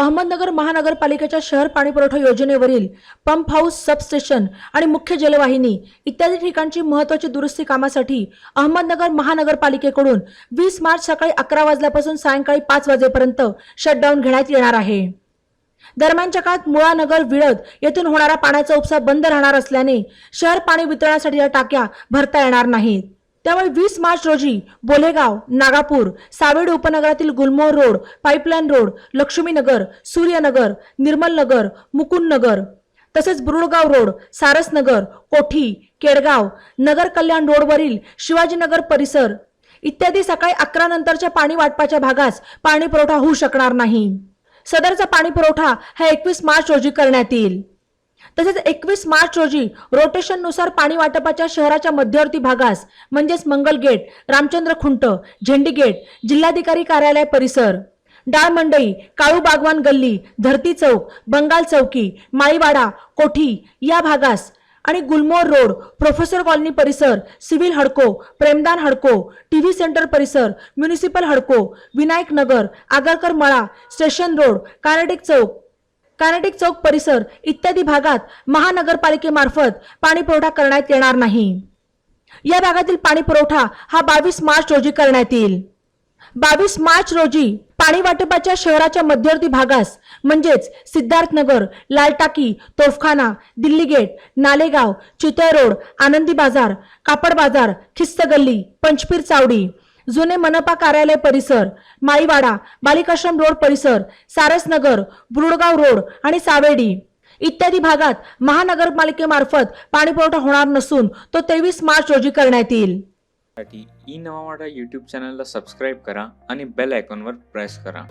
अहमदनगर महानगरपालिकेच्या शहर पाणीपुरवठा योजनेवरील पंप हाऊस सबस्टेशन आणि मुख्य जलवाहिनी इत्यादी ठिकाणची महत्वाची दुरुस्ती कामासाठी अहमदनगर महानगरपालिकेकडून वीस मार्च सकाळी अकरा वाजल्यापासून सायंकाळी पाच वाजेपर्यंत शटडाऊन घेण्यात येणार आहे. दरम्यानच्या काळात मुळानगर विळद येथून होणारा पाण्याचा उपसा बंद राहणार असल्याने शहर पाणी वितरणासाठी या टाक्या भरता येणार नाहीत. त्यामुळे वीस मार्च रोजी बोलेगाव नागापूर सावेड उपनगरातील Gulmohar road pipeline road Laxminagar Suryanagar Nirmal Nagar Mukund Nagar तसेच बुरुडगाव रोड सारसनगर कोठी केडगाव नगर कल्याण रोडवरील शिवाजीनगर परिसर इत्यादी सकाळी अकरा नंतरच्या पाणी वाटपाच्या भागास पाणी पुरवठा होऊ शकणार नाही. सदरचा पाणी पुरवठा हा एकवीस मार्च रोजी करण्यात येईल. तसेच एकवीस मार्च रोजी रोटेशननुसार पाणी वाटपाच्या शहराच्या मध्यवर्ती भागास म्हणजेच मंगल गेट रामचंद्र खुंट झेंडी गेट जिल्हाधिकारी कार्यालय परिसर डाळ मंडई काळू बागवान गल्ली धरती चौक बंगाल चौकी माळीवाडा कोठी या भागास आणि गुलमोर रोड प्रोफेसर कॉलनी परिसर सिव्हिल हडको प्रेमदान हडको टीव्ही सेंटर परिसर म्युनिसिपल हडको Vinayak Nagar Agarkar Mala station road Kinetic Chowk Kinetic Chowk परिसर इत्यादी भागात महानगरपालिकेमार्फत पाणी पुरवठा करण्यात येणार नाही. या भागातील पाणी पुरवठा हा बावीस मार्च रोजी करण्यात येईल. बावीस मार्च रोजी पाणी वाटपाच्या शहराच्या मध्यवर्ती भागास म्हणजेच सिद्धार्थनगर लालटाकी तोफखाना दिल्ली गेट नालेगाव चितळ रोड आनंदी बाजार कापड बाजार खिस्त गल्ली पंचपीर चावडी जुने मनपा कार्यालय परिसर माळीवाडा बालिकाश्रम रोड परिसर सारसनगर बुरुडगाव रोड आणि सावेडी. इत्यादी भागात महानगरपालिकेमार्फत पाणीपुरवठा होणार नसून तो तेवीस मार्च रोजी करण्यात येईल. ई नवा यूट्यूब चॅनलला सबस्क्राईब करा आणि बेल आयकॉनवर प्रेस करा.